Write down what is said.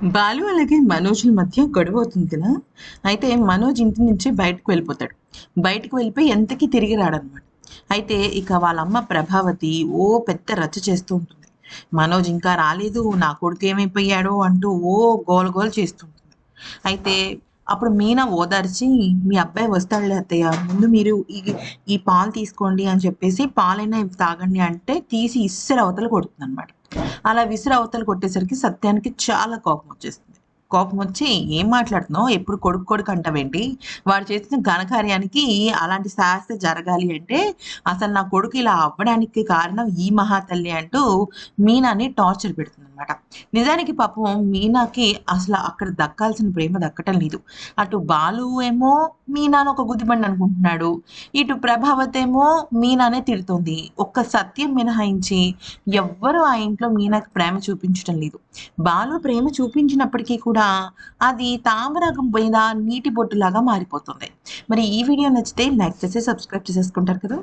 బాలు అలాగే మనోజ్ల మధ్య గొడవ అవుతుంది కదా? అయితే మనోజ్ ఇంటి నుంచి బయటకు వెళ్ళిపోతాడు. బయటకు వెళ్ళిపోయి ఎంతకీ తిరిగి రాడనమాట. అయితే ఇక వాళ్ళ అమ్మ ప్రభావతి ఓ పెద్ద రచ్చ చేస్తూ ఉంటుంది. మనోజ్ ఇంకా రాలేదు నా కొడుకు ఏమైపోయాడో అంటూ ఓ గోల గోల చేస్తూ ఉంటుంది. అయితే అప్పుడు మీనా ఓదార్చి మీ అబ్బాయి వస్తాడులే అత్తయ్య ముందు మీరు ఈ ఈ పాలు తీసుకోండి అని చెప్పేసి పాలైనా తాగండి అంటే తీసి ఇස්සరు అవతల కొడుతుంది అనమాట అలా విసిరి అవతల కొట్టేసరికి సత్యానికి చాలా కోపం వచ్చేస్తుంది కోపం వచ్చి ఏం మాట్లాడుతున్నావు? ఎప్పుడు కొడుకు కొడుకు అంటావేంటి? వాడు చేసిన ఘనకార్యానికి అలాంటి శాస్త్ర జరగాలి అంటే అసలు నా కొడుకు ఇలా అవ్వడానికి కారణం ఈ మహాతల్లి అంటూ మీనాని టార్చర్ పెడుతుంది. అనమాట నిజానికి పాపం మీనాకి అసలు అక్కడ దక్కాల్సిన ప్రేమ దక్కటం లేదు. అటు బాలు ఏమో మీనాను ఒక గుదిబండి అనుకుంటున్నాడు. ఇటు ప్రభావత్ ఏమో మీనానే తిడుతుంది. ఒక్క సత్యం మినహాయించి ఎవ్వరూ ఆ ఇంట్లో మీనాకి ప్రేమ చూపించడం లేదు. బాలు ప్రేమ చూపించినప్పటికీ కూడా అది తామరకం మీద నీటి బొట్టులాగా మారిపోతుంది. మరి ఈ వీడియో నచ్చితే లైక్ చేసి సబ్స్క్రైబ్ చేసేసుకుంటారు కదా.